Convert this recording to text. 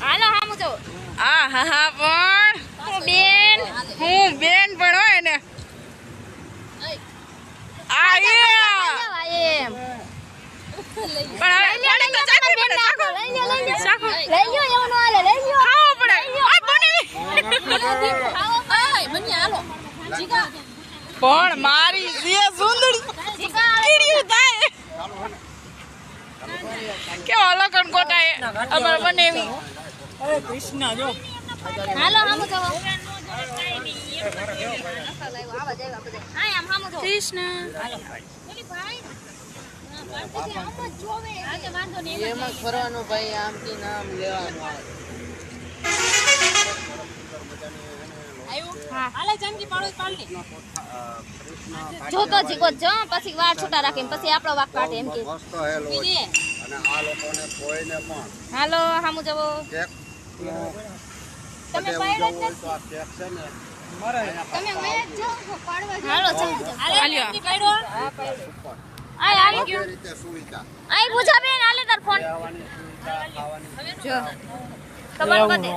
હાલો હામું જો આ હા હા પણ હું બેન. હું બેન પણ હોય ને. આ. એમ. પણ હવે જાણે તો ચાખવું પડે, ચાખવું. લઈ લ્યો લઈ લ્યો. ચાખવું. લઈ લ્યો એવું ન હાલે લઈ લ્યો. ખાવું પડે. આ બની પણ મારી જે સુંદર થાય કેવો અલગન કોટાએ અમારે બને એવી. હાલો હામું જો. હાલો હામું જો કૃષ્ણ. એમાં ફરવાનું ભાઈ આમથી નામ લેવાનું જોતો જીગો જ પછી વાળ છૂટા રાખીને પછી આપણો વાક કાઢે એમ કે. અને આ લોકોને કોઈને પણ હાલો હામું જવો. ચેક તમે બધે જ તો આ ચેક છે ને તમે વયા જ જાઓ પાડવા હાલો હાલ્યો. આય આવી ગયો રીતે સુવિધા. આય પૂછા બેન આલે તાર ફોન જો. ખબર પડે